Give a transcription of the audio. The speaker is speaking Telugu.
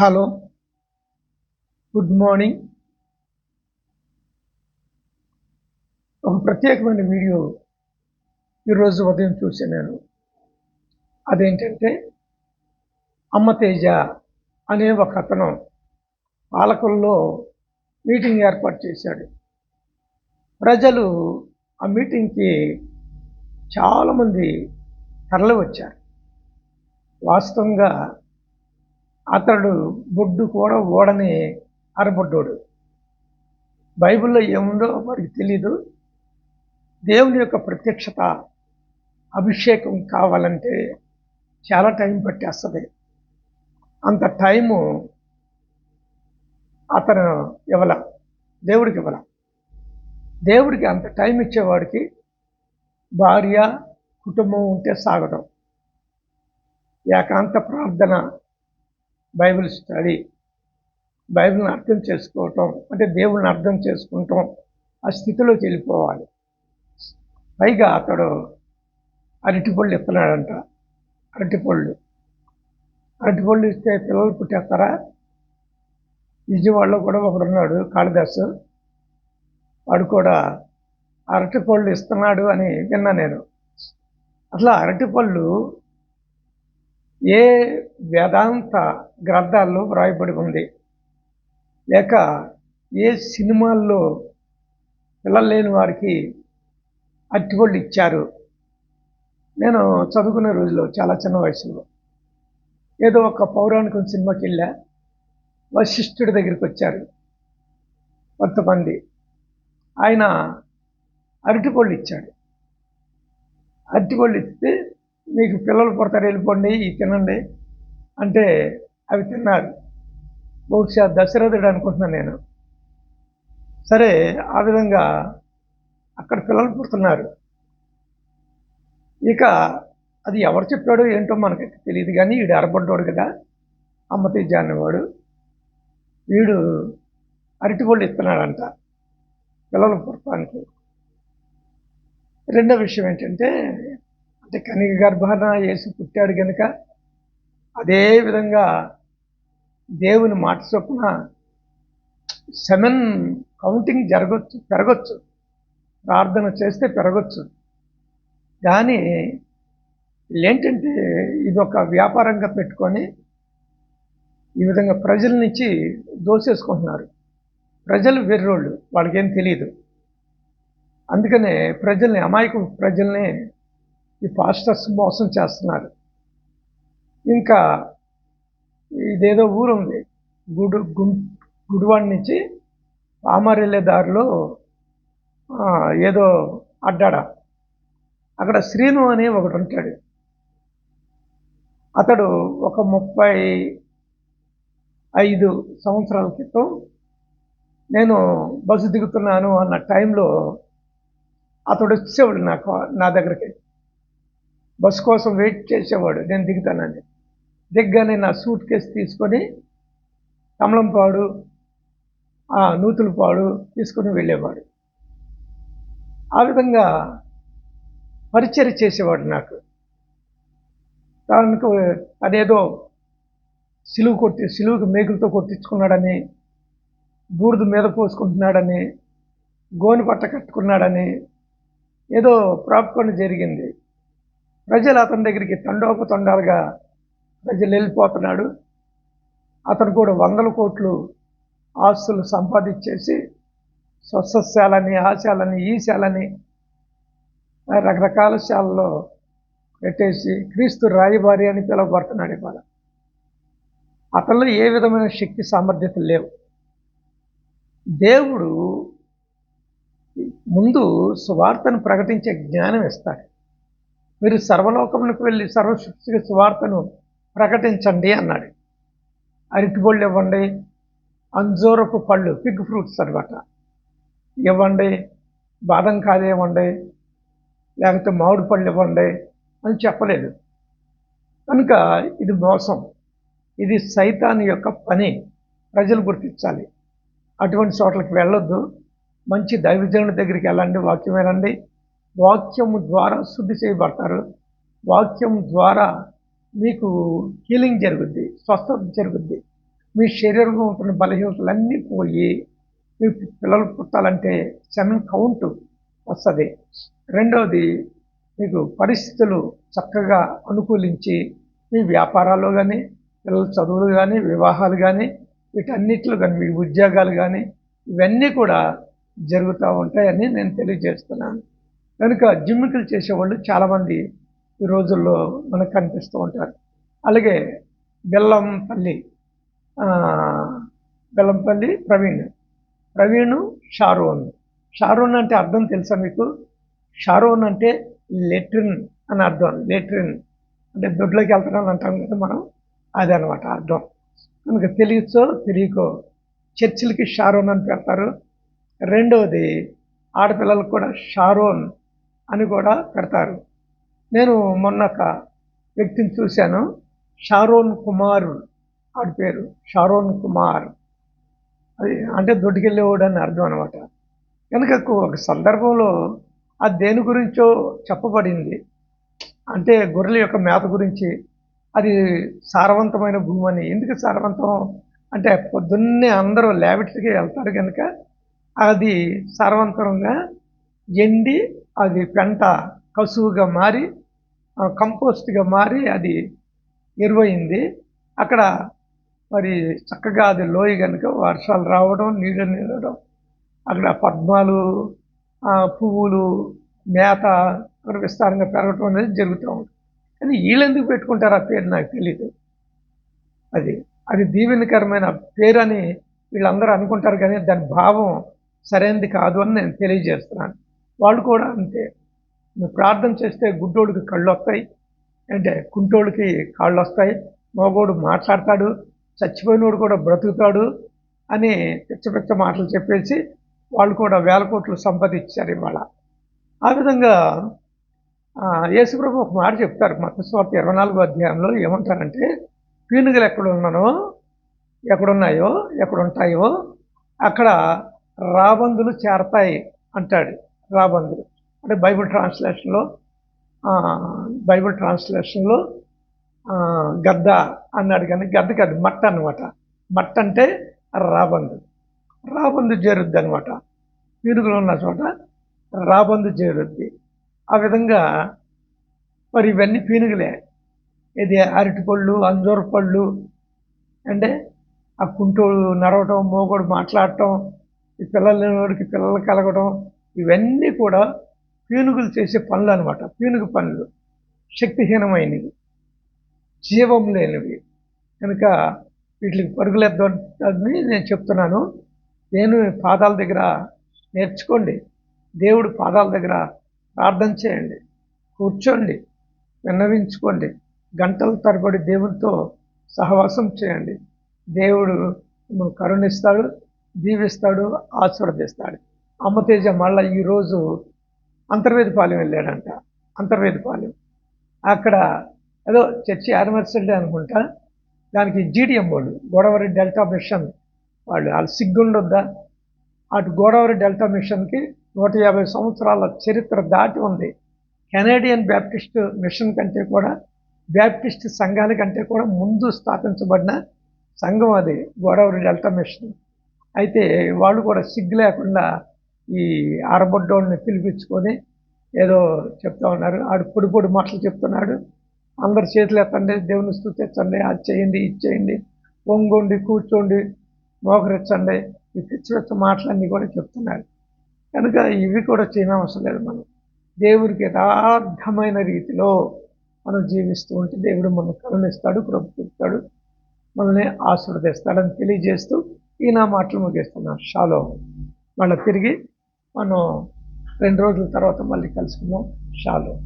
హలో. గుడ్ మార్నింగ్ ఒక ప్రత్యేకమైన వీడియో ఈరోజు ఉదయం చూశాను నేను. అదేంటంటే అమ్మ తేజ అనే ఒక అతను పాలకుల్లో మీటింగ్ ఏర్పాటు చేశాడు. ప్రజలు ఆ మీటింగ్కి చాలామంది తరలి వచ్చారు వాస్తవంగా అతడు బొడ్డు కూడా ఓడని అరబొడ్డోడు. బైబిల్లో ఏముందో వారికి తెలీదు. దేవుని యొక్క ప్రత్యక్షత అభిషేకం కావాలంటే చాలా టైం పట్టేస్తుంది. అంత టైము అతను ఇవ్వల దేవుడికి ఇవ్వల. దేవుడికి అంత టైం ఇచ్చేవాడికి భార్య కుటుంబం ఉంటే సాగడం ఏకాంత ప్రార్థన బైబిల్ స్టడీ బైబిల్ని అర్థం చేసుకోవటం అంటే దేవుడిని అర్థం చేసుకుంటాం ఆ స్థితిలోకి వెళ్ళిపోవాలి. పైగా అతడు అరటిపళ్ళు ఇస్తున్నాడంట అరటిపళ్ళు. అరటిపళ్ళు ఇస్తే పిల్లలు పుట్టేస్తారా? విజయవాడలో కూడా ఒకడున్నాడు కాళిదాసు. వాడు కూడా అరటిపళ్ళు ఇస్తున్నాడు అని విన్నా నేను. అట్లా అరటిపళ్ళు ఏ వేదాంత గ్రంథాల్లో వ్రాయబడి ఉంది. లేక ఏ సినిమాల్లో పిల్లలు లేని వారికి అరటిపళ్ళు ఇచ్చారు. నేను చదువుకునే రోజులో చాలా చిన్న వయసులో ఏదో ఒక పౌరాణికం సినిమాకి వెళ్ళా. వశిష్ఠుడి దగ్గరికి వచ్చారు కొంతమంది. ఆయన అరటిపళ్ళు ఇచ్చాడు. అరటిపళ్ళు ఇస్తే మీకు పిల్లలు పుడతారు వెళ్ళిపోండి ఇవి తినండి అంటే అవి తిన్నారు. బహుశా దశరథుడు అనుకుంటున్నాను నేను. సరే ఆ విధంగా అక్కడ పిల్లలు పుడుతున్నారు. ఇక అది ఎవరు చెప్పాడో ఏంటో మనకైతే తెలియదు కానీ వీడు అరబడ్డోడు కదా అమ్మ తేజ అనేవాడు. వీడు అరటిపళ్ళు ఇస్తున్నాడంట పిల్లలు పుడతానికి రెండో విషయం ఏంటంటే అంటే కనిక గర్భాన వేసి పుట్టాడు కనుక అదే విధంగా దేవుని మాట చొప్పున సెమెన్ కౌంటింగ్ జరగచ్చు పెరగచ్చు. ప్రార్థన చేస్తే పెరగచ్చు. కానీ ఏంటంటే ఇది ఒక వ్యాపారంగా పెట్టుకొని ఈ విధంగా ప్రజల నుంచి దోసేసుకుంటున్నారు. ప్రజలు వెర్రోళ్ళు వాళ్ళకేం తెలియదు అందుకనే ప్రజల్ని అమాయక ప్రజల్ని ఈ పాస్టర్స్ మోసం చేస్తున్నారు. ఇంకా ఇదేదో ఊరు ఉంది. గుడు గుడివాడి నుంచి పామర్ దారిలో ఏదో అడ్డాడ. అక్కడ శ్రీను అని ఒకడు ఉంటాడు. అతడు ఒక ముప్పై ఐదు సంవత్సరాల క్రితం నేను బస్సు దిగుతున్నాను అన్న టైంలో అతడు వచ్చేవాడు నాకు నా దగ్గరికి. బస్ కోసం వెయిట్ చేసేవాడు. నేను దిగుతానని. దిగ్గానే నా సూట్ కేసు తీసుకొని కమలంపాడు నూతులపాడు తీసుకొని వెళ్ళేవాడు. ఆ విధంగా పరిచయం చేసేవాడు నాకు. దానికి అదేదో సిలువు కొట్టి సిలువుకి మేకులతో కొట్టించుకున్నాడని బూడిద మీద పోసుకుంటున్నాడని గోని పట్ట కట్టుకున్నాడని ఏదో ప్రాప్కొని జరిగింది. ప్రజలు అతని దగ్గరికి తండోపతండాలుగా ప్రజలు వెళ్ళిపోతున్నాడు. అతను కూడా వందల కోట్లు ఆస్తులు సంపాదించేసి స్వస్థశాలని ఆ శాలని ఈ శాలని రకరకాల శాలలో పెట్టేసి క్రీస్తు రాయబారి అని పిలువబడుతున్నాడు ఇవాళ. అతనిలో ఏ విధమైన శక్తి సామర్థ్యతలు లేవు. దేవుడు ముందు సువార్తను ప్రకటించే జ్ఞానం ఇస్తాడు. మీరు సర్వలోకములకు వెళ్ళి సర్వశక్తికి సువార్తను ప్రకటించండి అన్నాడు. అరటిపళ్ళు ఇవ్వండి అంజూరపు పళ్ళు పిగ్ ఫ్రూట్స్ అనమాట ఇవ్వండి బాదం కాయలు ఇవ్వండి లేకపోతే మామిడి పళ్ళు ఇవ్వండి అని చెప్పలేదు. కనుక ఇది మోసం. ఇది సైతాన్ యొక్క పని. ప్రజలు గుర్తించాలి. అటువంటి చోట్లకి వెళ్ళొద్దు. మంచి దైవజనుడి దగ్గరికి వెళ్ళండి వాక్యం వినండి. వాక్యము ద్వారా శుద్ధి చేయబడతారు. వాక్యం ద్వారా మీకు హీలింగ్ జరుగుద్ది స్వస్థత జరుగుద్ది. మీ శరీరంలో ఉంటున్న బలహీనతలన్నీ పోయి మీ పిల్లలు పుట్టాలంటే సెవెన్ కౌంట్ వస్తుంది. రెండవది మీకు పరిస్థితులు చక్కగా అనుకూలించి మీ వ్యాపారాలు కానీ పిల్లల చదువులు కానీ వివాహాలు కానీ వీటన్నిటిలో కానీ మీ ఉద్యోగాలు కానీ ఇవన్నీ కూడా జరుగుతూ ఉంటాయని నేను తెలియజేస్తున్నాను. కనుక జిమ్మికలు చేసేవాళ్ళు చాలామంది ఈ రోజుల్లో మనకు కనిపిస్తూ ఉంటారు. అలాగే బెల్లంపల్లి బెల్లంపల్లి ప్రవీణ్ ప్రవీణ్ షారోన్. షారోన్ అంటే అర్థం తెలుసా మీకు? షారోన్ అంటే లెట్రిన్ అని అర్థం. లెట్రిన్ అంటే దొడ్లోకి వెళ్తున్నాను అంటాం కదా మనం? అదే అనమాట అర్థం. కనుక తెలియచో తెలియకో చర్చిలకి షారోన్ అని పెడతారు. రెండవది ఆడపిల్లలకు కూడా షారోన్ అని కూడా పెడతారు. నేను మొన్న ఒక వ్యక్తిని చూశాను. షారోన్ కుమార్ ఆడి పేరు. షారోన్ కుమార్. అది అంటే దొడ్డుకెళ్ళేవాడు అని అర్థం అనమాట. కనుక ఒక సందర్భంలో ఆ దేని గురించో చెప్పబడింది. అంటే గొర్రెల యొక్క మేత గురించి అది సారవంతమైన భూమి అని. ఎందుకు సారవంతం? అంటే పొద్దున్నే అందరూ ల్యాబిటరీకి వెళ్తారు కనుక అది సారవంతంగా ఎండి అది పెంట కసువుగా మారి కంపోస్ట్గా మారి అది ఎరువైంది. అక్కడ మరి చక్కగా అది లోయ కనుక వర్షాలు రావడం నీళ్ళు నిలవడం అక్కడ పద్మాలు పువ్వులు మేత అక్కడ విస్తారంగా పెరగటం అనేది జరుగుతూ ఉంటుంది. కానీ వీళ్ళు ఎందుకు పెట్టుకుంటారు ఆ పేరు నాకు తెలియదు అది అది దీవెనకరమైన పేరు అని వీళ్ళందరూ అనుకుంటారు కానీ దాని భావం సరైనది కాదు అని నేను తెలియజేస్తున్నాను. వాళ్ళు కూడా అంతే. నువ్వు ప్రార్థన చేస్తే గుడ్డోడికి కళ్ళు వస్తాయి అంటే కుంటోడికి కాళ్ళు వస్తాయి మగోడు మాట్లాడతాడు చచ్చిపోయినోడు కూడా బ్రతుకుతాడు అని పిచ్చపిచ్చ మాటలు చెప్పేసి వాళ్ళు కూడా వేల కోట్లు సంపాదించారు ఇవాళ. ఆ విధంగా యేసుప్రభు ఒక మాట చెప్తారు. మతస్వార్థ ఇరవై నాలుగో అధ్యాయంలో ఏమంటారంటే పీనుగలు ఎక్కడ ఉన్నానో ఎక్కడున్నాయో ఎక్కడ ఉంటాయో అక్కడ రాబందులు చేరతాయి అంటాడు. రాబందు అంటే బైబిల్ ట్రాన్స్లేషన్లో బైబిల్ ట్రాన్స్లేషన్లో గద్ద అన్నాడు కానీ గద్ద కాదు మట్ట అనమాట మట్ట అంటే రాబందు. రాబందు చేరుద్ది అనమాట పీనుగులు ఉన్న చోట రాబందు చేరుద్ది ఆ విధంగా మరి ఇవన్నీ పీనుగులే. ఇది అరటిపళ్ళు అంజూర పళ్ళు అంటే ఆ కుంటోడు నడవటం మోగోడు మాట్లాడటం ఈ పిల్లలకి పిల్లలు కలగడం ఇవన్నీ కూడా పీనుగులు చేసే పనులు అనమాట పీనుగు పనులు. శక్తిహీనమైనవి. జీవం లేనివి. కనుక వీటికి పరుగులేద్దని నేను చెప్తున్నాను. నేను పాదాల దగ్గర నేర్చుకోండి. దేవుడు పాదాల దగ్గర ప్రార్థన చేయండి. కూర్చోండి. విన్నవించుకోండి. గంటల తరబడి దేవునితో సహవాసం చేయండి. దేవుడు మిమ్మల్ని కరుణిస్తాడు దీవిస్తాడు ఆశీర్వదిస్తాడు. అమ్మతేజ మళ్ళీ ఈరోజు అంతర్వేదిపాలెం వెళ్ళాడంట. అంతర్వేదపాలెం అక్కడ ఏదో చర్చి యానివర్సరీ అనుకుంటా. దానికి జీడిఎం వాళ్ళు గోదావరి డెల్టా మిషన్ వాళ్ళు. వాళ్ళు సిగ్గుండొద్దా? అటు గోదావరి డెల్టా మిషన్కి నూట యాభై సంవత్సరాల చరిత్ర దాటి ఉంది. కెనేడియన్ బ్యాప్టిస్ట్ మిషన్ కంటే కూడా బ్యాప్టిస్ట్ సంఘాల కంటే కూడా ముందు స్థాపించబడిన సంఘం అది గోదావరి డెల్టా మిషన్. అయితే వాళ్ళు కూడా సిగ్గు లేకుండా ఈ ఆరబొడ్డోళ్ళని పిలిపించుకొని ఏదో చెప్తా ఉన్నారు. ఆడు పొడి పొడి మాటలు చెప్తున్నాడు. అందరు చేతులు ఎత్తండి దేవుని స్థుతించండి అది చేయండి ఇది చేయండి. వంగోండి కూర్చోండి మోకరించండి. ఈ పిచ్చి పిచ్చ మాటలన్నీ కూడా చెప్తున్నారు. కనుక ఇవి కూడా చేయనవసరం లేదు మనం. దేవుడికి యథార్థమైన రీతిలో మనం జీవిస్తూ ఉంటే దేవుడు మనం కరుణిస్తాడు ప్రభుత్వాడు మనల్ని ఆశీర్వదిస్తాడని తెలియజేస్తూ ఈ నా మాటలు ముగిస్తున్నాను. షాలో. మళ్ళీ తిరిగి మనం రెండు రోజుల తర్వాత మళ్ళీ కలుసుకుందాం. షాలో.